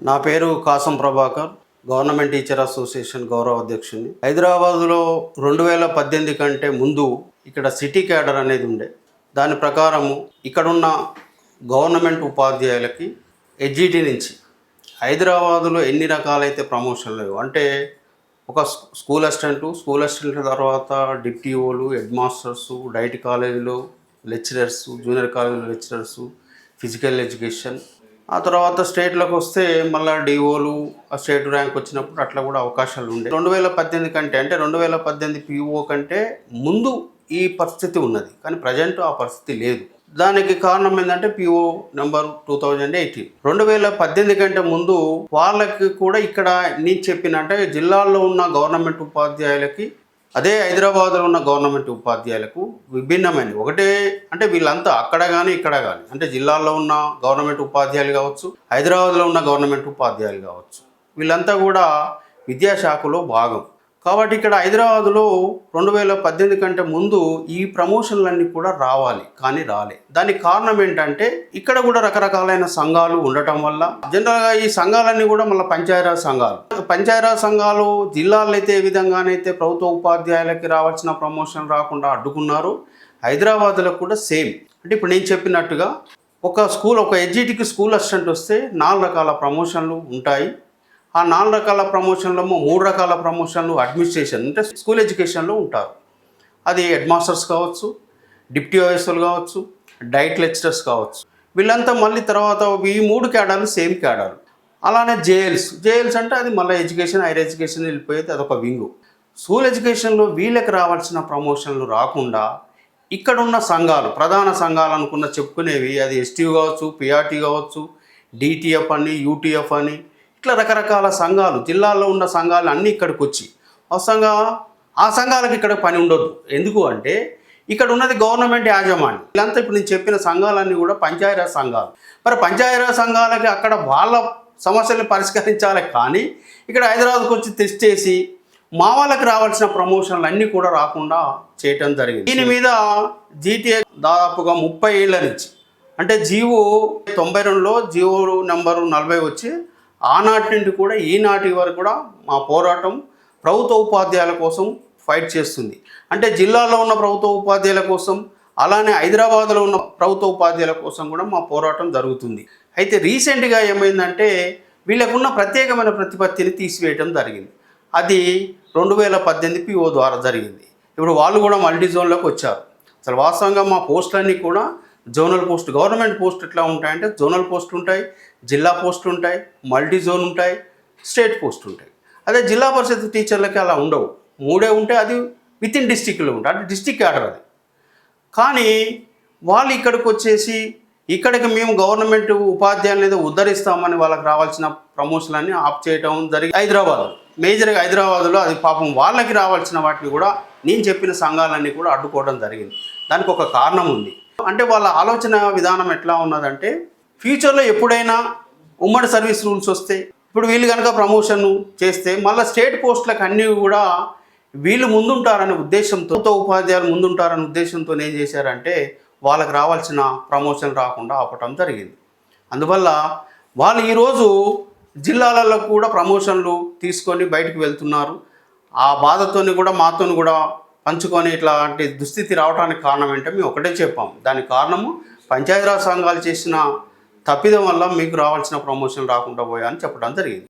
నా పేరు Kasam Prabhakar government teacher association గౌరవ అధ్యక్షుని హైదరాబాదులో రెండు వేల పద్దెనిమిది కంటే ముందు ఇక్కడ సిటీ క్యాడర్ అనేది ఉండే. దాని ప్రకారము ఇక్కడున్న గవర్నమెంట్ ఉపాధ్యాయులకి ఎడ్జిటి నుంచి హైదరాబాదులో ఎన్ని రకాలైతే ప్రమోషన్లు లేవు. అంటే ఒక స్కూల్ అసిస్టెంట్ స్కూల్ అసిస్టెంట్ తర్వాత డిప్టీఓలు హెడ్ మాస్టర్స్ డైట్ కాలేజీలో లెక్చరర్స్ జూనియర్ కాలేజీలో లెక్చరర్స్ ఫిజికల్ ఎడ్యుకేషన్ ఆ తర్వాత స్టేట్లోకి వస్తే మళ్ళీ డిఓలు ఆ స్టేట్ ర్యాంక్ వచ్చినప్పుడు అట్లా కూడా అవకాశాలు ఉండే. రెండు వేల పద్దెనిమిది కంటే అంటే రెండు వేల పద్దెనిమిది పిఓ కంటే ముందు ఈ పరిస్థితి ఉన్నది. కానీ ప్రజెంట్ ఆ పరిస్థితి లేదు. దానికి కారణం ఏంటంటే PO number two thousand eighteen. రెండు వేల పద్దెనిమిది కంటే ముందు వాళ్ళకి కూడా ఇక్కడ నేను చెప్పిన అంటే జిల్లాల్లో ఉన్న గవర్నమెంట్ ఉపాధ్యాయులకి అదే హైదరాబాద్లో ఉన్న గవర్నమెంట్ ఉపాధ్యాయులకు విభిన్నమైనది. ఒకటే అంటే వీళ్ళంతా అక్కడ కానీ ఇక్కడ కానీ అంటే జిల్లాల్లో ఉన్న గవర్నమెంట్ ఉపాధ్యాయులు కావచ్చు హైదరాబాద్లో ఉన్న గవర్నమెంట్ ఉపాధ్యాయులు కావచ్చు. వీళ్ళంతా కూడా విద్యాశాఖలో భాగం. కాబట్టి ఇక్కడ హైదరాబాద్లో రెండు వేల పద్దెనిమిది కంటే ముందు ఈ ప్రమోషన్లన్నీ కూడా రావాలి కానీ రాలే. దానికి కారణం ఏంటంటే ఇక్కడ కూడా రకరకాలైన సంఘాలు ఉండటం వల్ల జనరల్గా ఈ సంఘాలన్నీ కూడా మళ్ళీ పంచాయతీరాజ్ సంఘాలు. పంచాయతీరాజ్ సంఘాలు జిల్లాల్లో అయితే ఏ విధంగానైతే ప్రభుత్వ ఉపాధ్యాయులకి రావాల్సిన ప్రమోషన్ రాకుండా అడ్డుకున్నారు హైదరాబాద్లో కూడా సేమ్. అంటే ఇప్పుడు నేను చెప్పినట్టుగా ఒక స్కూల్ ఒక ఎడ్జిటికి స్కూల్ అసిస్టెంట్ వస్తే నాలుగు రకాల ప్రమోషన్లు ఉంటాయి. ఆ నాలుగు రకాల ప్రమోషన్లో మూడు రకాల ప్రమోషన్లు అడ్మినిస్ట్రేషన్ అంటే స్కూల్ ఎడ్యుకేషన్లో ఉంటారు. అది హెడ్ మాస్టర్స్ కావచ్చు డిప్టీ ఓఎస్ఎల్ కావచ్చు డైట్ లెక్చరర్స్ కావచ్చు. వీళ్ళంతా మళ్ళీ తర్వాత ఈ మూడు క్యాడాలు సేమ్ క్యాడర్లు అలానే జేఎల్స్ జేఎల్స్ అంటే అది మళ్ళీ ఎడ్యుకేషన్ హైర్ ఎడ్యుకేషన్ వెళ్ళిపోయేది అదొక వింగు స్కూల్ ఎడ్యుకేషన్లో వీళ్ళకి రావాల్సిన ప్రమోషన్లు రాకుండా ఇక్కడున్న సంఘాలు ప్రధాన సంఘాలు అనుకున్న చెప్పుకునేవి అది ఎస్టీ కావచ్చు పిఆర్టీ కావచ్చు డిటిఎఫ్ అని యూటీఎఫ్ అని ఇట్లా రకరకాల సంఘాలు జిల్లాల్లో ఉన్న సంఘాలు అన్నీ ఇక్కడికి వచ్చి వాస్తవంగా ఆ సంఘాలకు ఇక్కడ పని ఉండొద్దు. ఎందుకు అంటే ఇక్కడ ఉన్నది గవర్నమెంట్ యాజమాన్యం. వీళ్ళంతా ఇప్పుడు నేను చెప్పిన సంఘాలన్నీ కూడా పంచాయతీరాజ్ సంఘాలు. మరి పంచాయతీరాజ్ సంఘాలకి అక్కడ వాళ్ళ సమస్యలను పరిష్కరించాలి కానీ ఇక్కడ హైదరాబాద్కి వచ్చి టెస్ట్ చేసి మా వాళ్ళకి రావాల్సిన ప్రమోషన్లు అన్నీ కూడా రాకుండా చేయటం జరిగింది. దీని మీద జీటీఏ దాదాపుగా ముప్పై ఏళ్ళ నుంచి అంటే జీవో తొంభై రెండులో జీవో నెంబరు నలభై వచ్చి ఆనాటి నుండి కూడా ఈనాటి వరకు కూడా మా పోరాటం ప్రభుత్వ ఉపాధ్యాయుల కోసం ఫైట్ చేస్తుంది. అంటే జిల్లాలో ఉన్న ప్రభుత్వ ఉపాధ్యాయుల కోసం అలానే హైదరాబాద్లో ఉన్న ప్రభుత్వ ఉపాధ్యాయుల కోసం కూడా మా పోరాటం జరుగుతుంది. అయితే రీసెంట్గా ఏమైందంటే వీళ్ళకున్న ప్రత్యేకమైన ప్రతిపత్తిని తీసివేయటం జరిగింది. అది రెండు వేల పద్దెనిమిది పిఓ ద్వారా జరిగింది. ఇప్పుడు వాళ్ళు కూడా మల్టీ జోన్లోకి వచ్చారు. అసలు వాస్తవంగా మా పోస్టులన్నీ కూడా జోనల్ పోస్ట్ గవర్నమెంట్ పోస్ట్ ఎట్లా ఉంటాయంటే జోనల్ పోస్ట్ ఉంటాయి జిల్లా పోస్టులు ఉంటాయి మల్టీ జోన్ ఉంటాయి స్టేట్ పోస్ట్ ఉంటాయి. అదే జిల్లా పరిషత్ టీచర్లకి అలా ఉండవు. మూడే ఉంటే అది విత్ ఇన్ డిస్టిక్లో ఉంటాయి. అంటే డిస్టిక్ ఆర్డర్ అది. కానీ వాళ్ళు ఇక్కడికి వచ్చేసి ఇక్కడికి మేము గవర్నమెంట్ ఉపాధ్యాయులు ఏదో ఉద్ధరిస్తామని వాళ్ళకి రావాల్సిన ప్రమోషన్లన్నీ ఆఫ్ చేయటం జరిగి హైదరాబాద్ మేజర్గా హైదరాబాద్లో అది పాపం వాళ్ళకి రావాల్సిన వాటిని కూడా నేను చెప్పిన సంఘాలన్నీ కూడా అడ్డుకోవడం జరిగింది. దానికి ఒక కారణం ఉంది. అంటే వాళ్ళ ఆలోచన విధానం ఎట్లా ఉన్నదంటే ఫ్యూచర్లో ఎప్పుడైనా ఉమ్మడి సర్వీస్ రూల్స్ వస్తే ఇప్పుడు వీళ్ళు కనుక ప్రమోషన్ చేస్తే మళ్ళీ స్టేట్ పోస్టులకు అన్నీ కూడా వీళ్ళు ముందుంటారనే ఉద్దేశంతో కొత్త ఉపాధ్యాయులు ముందుంటారనే ఉద్దేశంతో ఏం చేశారంటే వాళ్ళకి రావాల్సిన ప్రమోషన్ రాకుండా ఆపటం జరిగింది. అందువల్ల వాళ్ళు ఈరోజు జిల్లాలలో కూడా ప్రమోషన్లు తీసుకొని బయటకు వెళ్తున్నారు. ఆ బాధతోని కూడా మాతో కూడా పంచుకొని ఇట్లాంటి దుస్థితి రావడానికి కారణం ఏంటంటే మేము ఒకటే చెప్పాం. దానికి కారణము పంచాయతీరాజ్ సంఘాలు చేసిన తప్పిదం వల్ల మీకు రావాల్సిన ప్రమోషన్ రాకుండా పోయా అని చెప్పడం జరిగింది.